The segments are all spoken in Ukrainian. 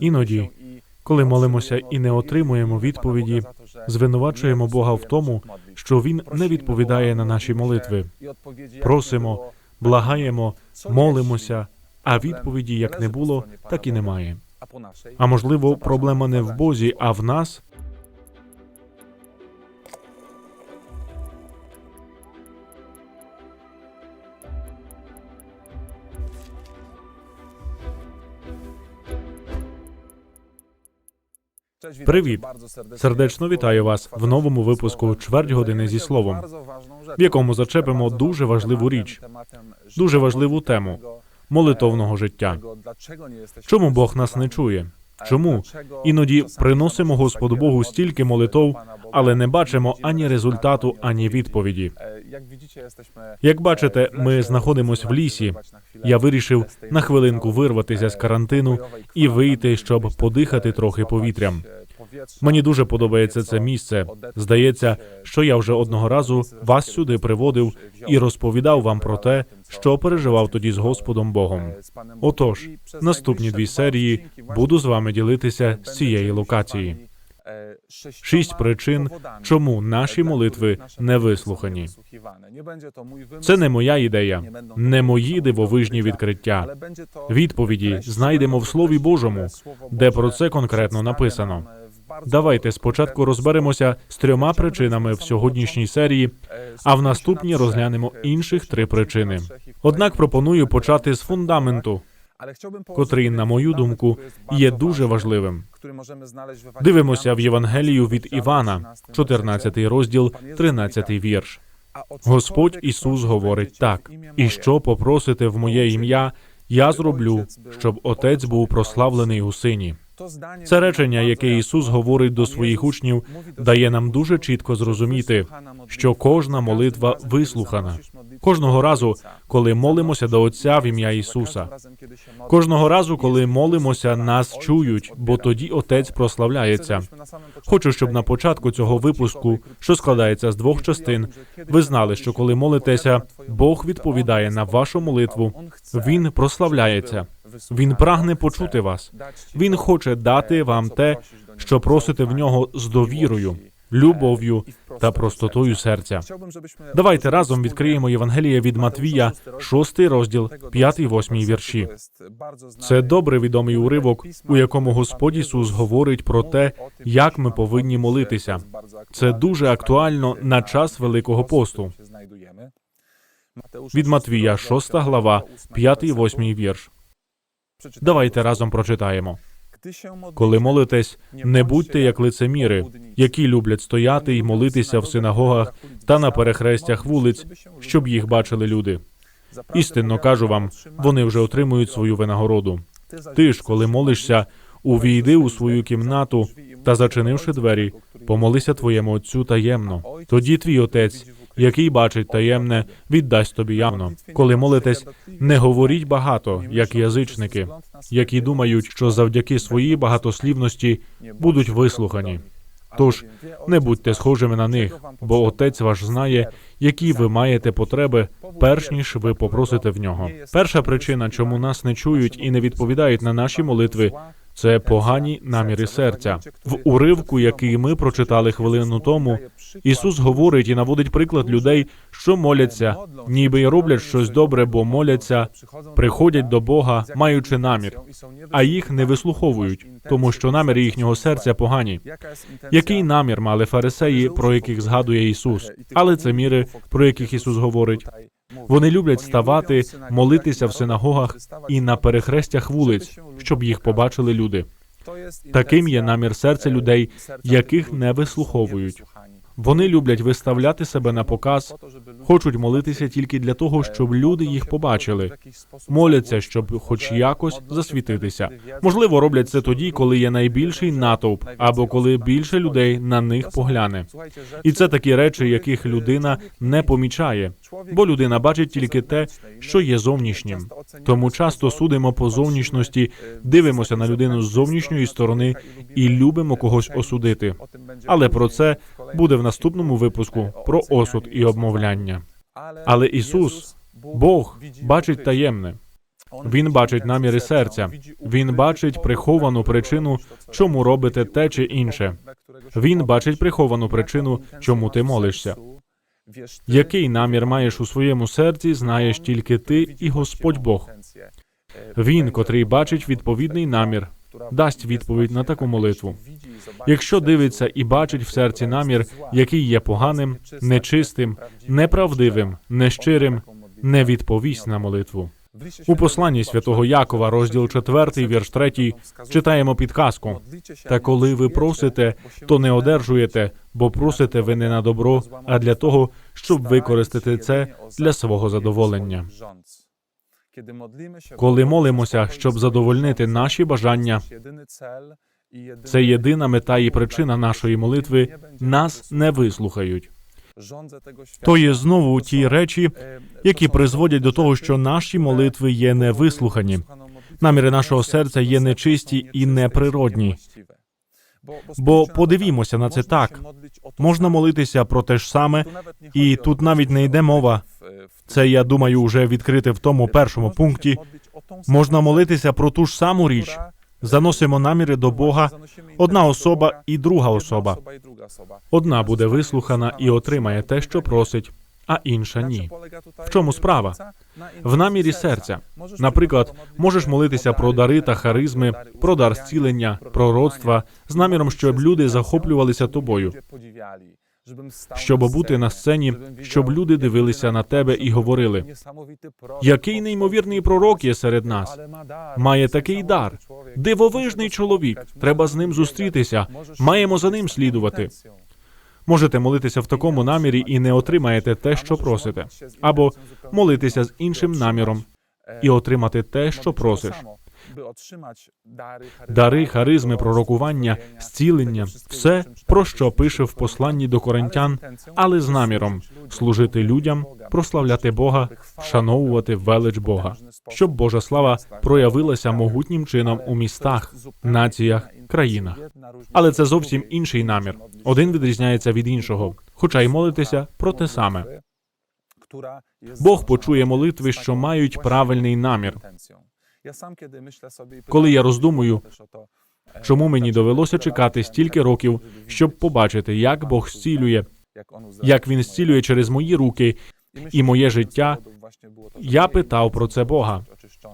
Іноді, коли молимося і не отримуємо відповіді, звинувачуємо Бога в тому, що Він не відповідає на наші молитви. Просимо, благаємо, молимося, а відповіді як не було, так і немає. А можливо, проблема не в Бозі, а в нас. Привіт! Сердечно вітаю вас в новому випуску чверть години зі словом, в якому зачепимо дуже важливу річ, дуже важливу тему молитовного життя. Чому Бог нас не чує? Чому іноді приносимо Господу Богу стільки молитов, але не бачимо ані результату, ані відповіді? Як бачите, ми знаходимося в лісі. Я вирішив на хвилинку вирватися з карантину і вийти, щоб подихати трохи повітрям. Мені дуже подобається це місце. Здається, що я вже одного разу вас сюди приводив і розповідав вам про те, що переживав тоді з Господом Богом. Отож, наступні дві серії буду з вами ділитися з цієї локації. Шість причин, чому наші молитви не вислухані. Це не моя ідея, не мої дивовижні відкриття. Відповіді знайдемо в Слові Божому, де про це конкретно написано. Давайте спочатку розберемося з трьома причинами в сьогоднішній серії, а в наступній розглянемо інших три причини. Однак пропоную почати з фундаменту, котрий, на мою думку, є дуже важливим. Дивимося в Євангелію від Івана, 14 розділ, 13 вірш. Господь Ісус говорить так: і що попросите в моє ім'я, я зроблю, щоб Отець був прославлений у сині. Це речення, яке Ісус говорить до своїх учнів, дає нам дуже чітко зрозуміти, що кожна молитва вислухана. Кожного разу, коли молимося до Отця в ім'я Ісуса, кожного разу, коли молимося, нас чують, бо тоді Отець прославляється. Хочу, щоб на початку цього випуску, що складається з двох частин, ви знали, що коли молитеся, Бог відповідає на вашу молитву. Він прославляється. Він прагне почути вас. Він хоче дати вам те, що просите в нього з довірою, любов'ю та простотою серця. Давайте разом відкриємо Євангеліє від Матвія, 6 розділ, 5-8 вірші. Це добре відомий уривок, у якому Господь Ісус говорить про те, як ми повинні молитися. Це дуже актуально на час Великого посту. Від Матвія, 6 глава, 5-8 вірш. Давайте разом прочитаємо. Коли молитесь, не будьте як лицеміри, які люблять стояти і молитися в синагогах та на перехрестях вулиць, щоб їх бачили люди. Істинно кажу вам, вони вже отримують свою винагороду. Ти ж, коли молишся, увійди у свою кімнату та, зачинивши двері, помолися твоєму отцю таємно. Тоді твій отець, який бачить таємне, віддасть тобі явно. Коли молитесь, не говоріть багато, як язичники, які думають, що завдяки своїй багатослівності будуть вислухані. Тож не будьте схожими на них, бо отець ваш знає, які ви маєте потреби, перш ніж ви попросите в нього. Перша причина, чому нас не чують і не відповідають на наші молитви. Це погані наміри серця. В уривку, який ми прочитали хвилину тому, Ісус говорить і наводить приклад людей, що моляться, ніби й роблять щось добре, бо моляться, приходять до Бога, маючи намір, а їх не вислуховують, тому що наміри їхнього серця погані. Який намір мали фарисеї, про яких згадує Ісус? Але це міри, про яких Ісус говорить. Вони люблять ставати, молитися в синагогах і на перехрестях вулиць, щоб їх побачили люди. Таким є намір серця людей, яких не вислуховують. Вони люблять виставляти себе на показ, хочуть молитися тільки для того, щоб люди їх побачили. Моляться, щоб хоч якось засвітитися. Можливо, роблять це тоді, коли є найбільший натовп, або коли більше людей на них погляне. І це такі речі, яких людина не помічає, бо людина бачить тільки те, що є зовнішнім. Тому часто судимо по зовнішності, дивимося на людину з зовнішньої сторони і любимо когось осудити. Але про це буде в наступному випуску про осуд і обмовляння. Але Ісус, Бог, бачить таємне. Він бачить наміри серця. Він бачить приховану причину, чому робите те чи інше. Він бачить приховану причину, чому ти молишся. Який намір маєш у своєму серці, знаєш тільки ти і Господь Бог. Він, котрий бачить відповідний намір, дасть відповідь на таку молитву. Якщо дивиться і бачить в серці намір, який є поганим, нечистим, неправдивим, нещирим, не відповість на молитву. У посланні святого Якова, розділ 4, вірш 3, читаємо підказку. Та коли ви просите, то не одержуєте, бо просите ви не на добро, а для того, щоб використати це для свого задоволення. Коли молимося, щоб задовольнити наші бажання, це єдина мета і причина нашої молитви. Нас не вислухають. То є знову ті речі, які призводять до того, що наші молитви є невислухані. Наміри нашого серця є нечисті і неприродні. Бо подивімося на це так. Можна молитися про те ж саме, і тут навіть не йде мова. Це я думаю, вже відкрите в тому першому пункті. Можна молитися про ту ж саму річ. Заносимо наміри до Бога. Одна особа і друга особа. Одна буде вислухана і отримає те, що просить, а інша ні. В чому справа? В намірі серця. Наприклад, можеш молитися про дари та харизми, про дар зцілення, пророцтва з наміром, щоб люди захоплювалися тобою, щоб бути на сцені, щоб люди дивилися на тебе і говорили: який неймовірний пророк є серед нас. Має такий дар. Дивовижний чоловік. Треба з ним зустрітися. Маємо за ним слідувати. Можете молитися в такому намірі і не отримаєте те, що просите, або молитися з іншим наміром і отримати те, що просиш. Дари, харизми, пророкування, зцілення все, про що пише в посланні до коринтян, але з наміром служити людям, прославляти Бога, вшановувати велич Бога, щоб Божа слава проявилася могутнім чином у містах, націях, країнах. Але це зовсім інший намір. Один відрізняється від іншого, хоча й молитися про те саме. Бог почує молитви, що мають правильний намір. Коли я роздумую, чому мені довелося чекати стільки років, щоб побачити, як Бог зцілює, як він зцілює через мої руки і моє життя, я питав про це Бога.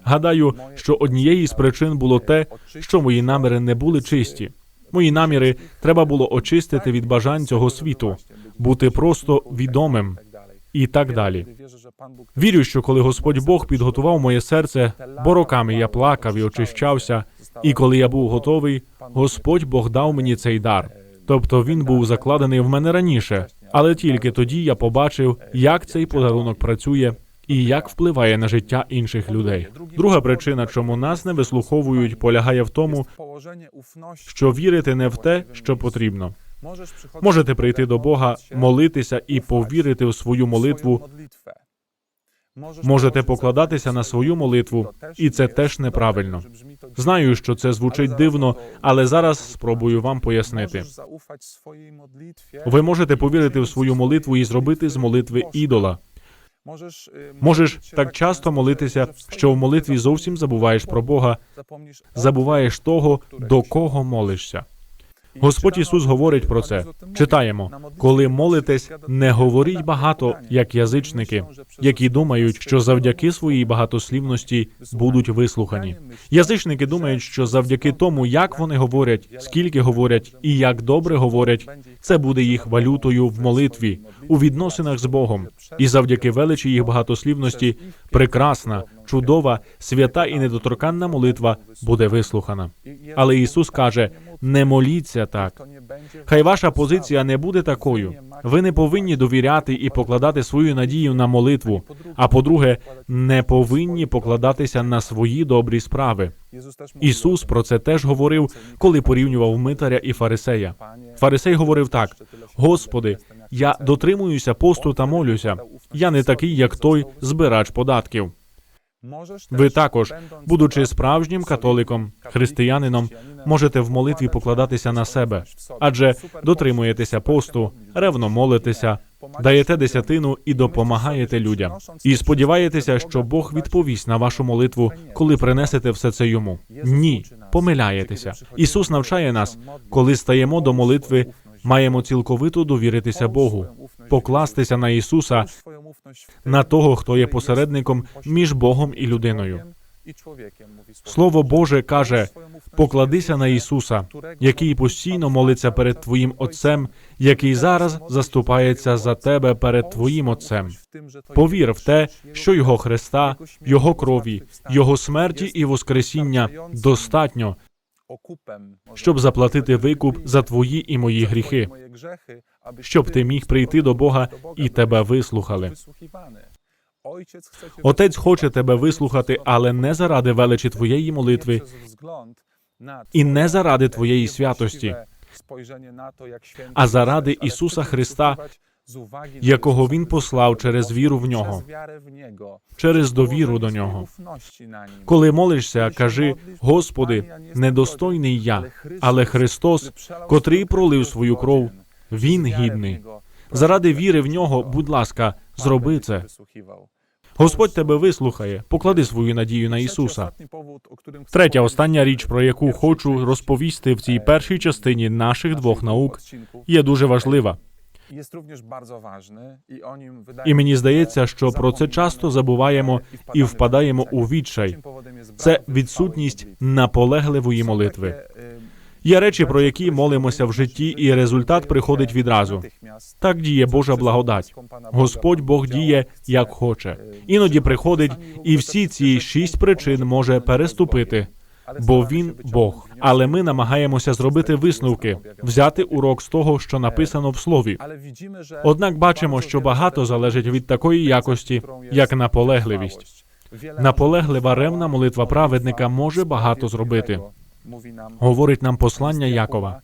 Гадаю, що однією з причин було те, що мої наміри не були чисті. Мої наміри треба було очистити від бажань цього світу, бути просто відомим і так далі. Вірю, що коли Господь Бог підготував моє серце, бо роками я плакав і очищався, і коли я був готовий, Господь Бог дав мені цей дар. Тобто він був закладений в мене раніше, але тільки тоді я побачив, як цей подарунок працює і як впливає на життя інших людей. Друга причина, чому нас не вислуховують, полягає в тому, що вірити не в те, що потрібно. Можете прийти до Бога, молитися і повірити в свою молитву. Можете покладатися на свою молитву, і це теж неправильно. Знаю, що це звучить дивно, але зараз спробую вам пояснити. Ви можете повірити в свою молитву і зробити з молитви ідола. Можеш так часто молитися, що в молитві зовсім забуваєш про Бога, забуваєш того, до кого молишся. Господь Ісус говорить про це. Читаємо, коли молитесь, не говоріть багато, як язичники, які думають, що завдяки своїй багатослівності будуть вислухані. Язичники думають, що завдяки тому, як вони говорять, скільки говорять і як добре говорять, це буде їх валютою в молитві, у відносинах з Богом, і завдяки величі їх багатослівності, прекрасна, чудова, свята і недоторканна молитва буде вислухана. Але Ісус каже: не моліться так. Хай ваша позиція не буде такою. Ви не повинні довіряти і покладати свою надію на молитву. А по-друге, не повинні покладатися на свої добрі справи. Ісус про це теж говорив, коли порівнював митаря і фарисея. Фарисей говорив так: Господи, я дотримуюся посту та молюся. Я не такий, як той збирач податків. Ви також, будучи справжнім католиком, християнином, можете в молитві покладатися на себе, адже дотримуєтеся посту, ревно молитеся, даєте десятину і допомагаєте людям. І сподіваєтеся, що Бог відповість на вашу молитву, коли принесете все це йому. Ні, помиляєтеся. Ісус навчає нас, коли стаємо до молитви, маємо цілковито довіритися Богу, покластися на Ісуса, на того, хто є посередником між Богом і людиною. Слово Боже каже: покладися на Ісуса, який постійно молиться перед Твоїм Отцем, який зараз заступається за тебе перед Твоїм Отцем. Повір в те, що Його Христа, Його крові, Його смерті і Воскресіння достатньо, щоб заплатити викуп за твої і мої гріхи, щоб ти міг прийти до Бога і тебе вислухали. Отець хоче тебе вислухати, але не заради величі твоєї молитви і не заради твоєї святості, а заради Ісуса Христа, якого Він послав через віру в нього, через довіру до нього. Коли молишся, кажи: Господи, недостойний я, але Христос, котрий пролив свою кров, Він гідний. Заради віри в нього, будь ласка, зроби це. Господь тебе вислухає, поклади свою надію на Ісуса. Третя остання річ, про яку хочу розповісти в цій першій частині наших двох наук, є дуже важлива. І мені здається, що про це часто забуваємо і впадаємо у відчай. Це відсутність наполегливої молитви. Є речі, про які молимося в житті, і результат приходить відразу. Так діє Божа благодать. Господь Бог діє як хоче. Іноді приходить, і всі ці шість причин може переступити, бо він Бог. Але ми намагаємося зробити висновки, взяти урок з того, що написано в слові. Однак бачимо, що багато залежить від такої якості, як наполегливість. Наполеглива ревна молитва праведника може багато зробити. Говорить нам послання Якова.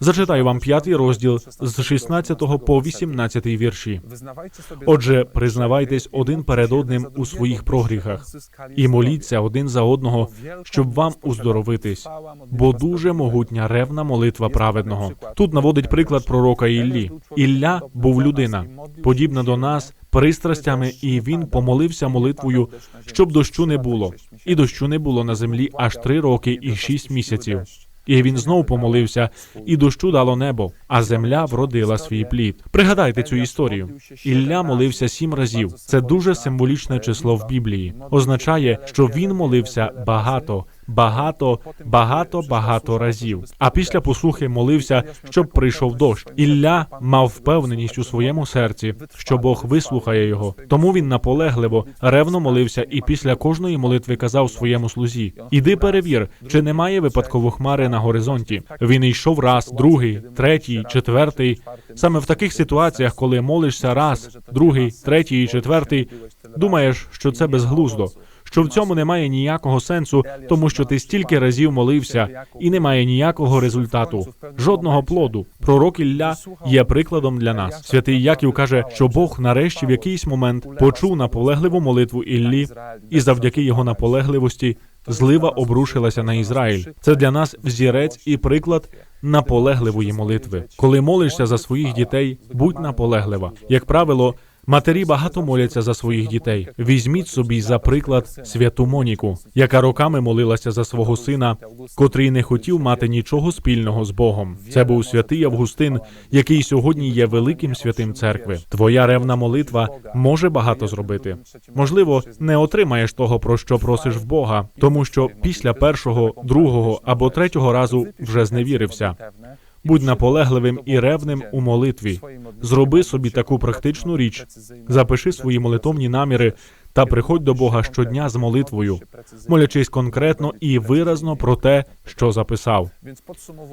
Зачитаю вам п'ятий розділ з 16 по 18 вірші. Отже, признавайтесь один перед одним у своїх прогріхах і моліться один за одного, щоб вам уздоровитись, бо дуже могутня ревна молитва праведного. Тут наводить приклад пророка Іллі. Ілля був людина, подібна до нас, пристрастями, і він помолився молитвою, щоб дощу не було, і дощу не було на землі аж три роки і шість місяців. І він знов помолився, і дощу дало небо, а земля вродила свій плід. Пригадайте цю історію. Ілля молився сім разів. Це дуже символічне число в Біблії. Означає, що він молився багато, багато, багато, багато разів. А після послухи молився, щоб прийшов дощ. Ілля мав впевненість у своєму серці, що Бог вислухає його. Тому він наполегливо, ревно молився, і після кожної молитви казав своєму слузі: Іди перевір, чи немає випадково хмари на горизонті. Він йшов раз, другий, третій, четвертий. Саме в таких ситуаціях, коли молишся раз, другий, третій і четвертий, думаєш, що це безглуздо. Що в цьому немає ніякого сенсу, тому що ти стільки разів молився, і немає ніякого результату, жодного плоду. Пророк Ілля є прикладом для нас. Святий Яків каже, що Бог нарешті в якийсь момент почув наполегливу молитву Іллі, і завдяки його наполегливості злива обрушилася на Ізраїль. Це для нас взірець і приклад наполегливої молитви. Коли молишся за своїх дітей, будь наполеглива. Як правило. Матері багато моляться за своїх дітей. Візьміть собі за приклад святу Моніку, яка роками молилася за свого сина, котрий не хотів мати нічого спільного з Богом. Це був святий Августин, який сьогодні є великим святим церкви. Твоя ревна молитва може багато зробити. Можливо, не отримаєш того, про що просиш в Бога, тому що після першого, другого або третього разу вже зневірився. Будь наполегливим і ревним у молитві. Зроби собі таку практичну річ, запиши свої молитовні наміри та приходь до Бога щодня з молитвою, молячись конкретно і виразно про те, що записав.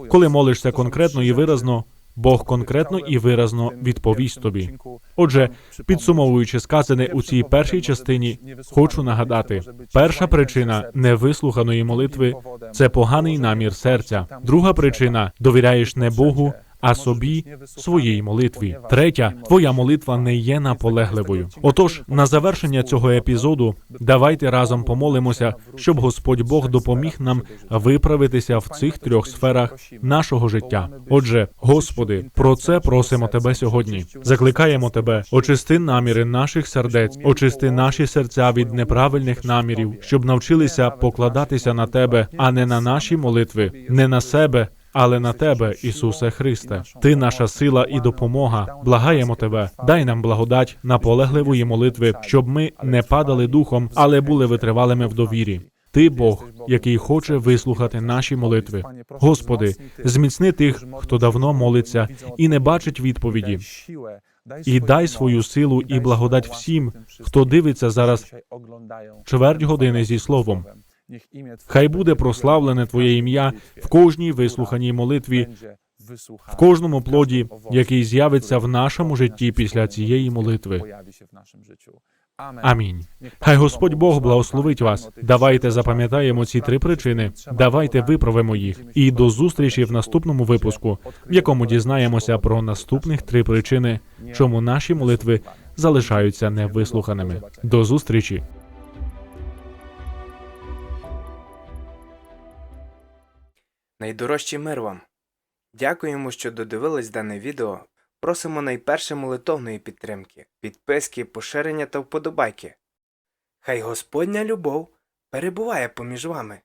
Коли молишся конкретно і виразно, Бог конкретно і виразно відповість тобі. Отже, підсумовуючи сказане у цій першій частині, хочу нагадати: перша причина невислуханої молитви це поганий намір серця. Друга причина довіряєш не Богу, а собі своїй молитві. Третя, твоя молитва не є наполегливою. Отож, на завершення цього епізоду, давайте разом помолимося, щоб Господь Бог допоміг нам виправитися в цих трьох сферах нашого життя. Отже, Господи, про це просимо Тебе сьогодні. Закликаємо Тебе, очисти наміри наших сердець, очисти наші серця від неправильних намірів, щоб навчилися покладатися на Тебе, а не на наші молитви, не на себе. Але на тебе, Ісусе Христе, ти наша сила і допомога. Благаємо тебе, дай нам благодать наполегливої молитви, щоб ми не падали духом, але були витривалими в довірі. Ти Бог, який хоче вислухати наші молитви. Господи, зміцни тих, хто давно молиться і не бачить відповіді. І дай свою силу і благодать всім, хто дивиться зараз чверть години зі словом. Хай буде прославлене Твоє ім'я в кожній вислуханій молитві, в кожному плоді, який з'явиться в нашому житті після цієї молитви. Амінь. Хай Господь Бог благословить вас. Давайте запам'ятаємо ці три причини. Давайте виправимо їх. І до зустрічі в наступному випуску, в якому дізнаємося про наступних три причини, чому наші молитви залишаються невислуханими. До зустрічі. Найдорожчий мир вам. Дякуємо, що додивились дане відео. Просимо найперше молитовної підтримки, підписки, поширення та вподобайки. Хай Господня любов перебуває поміж вами.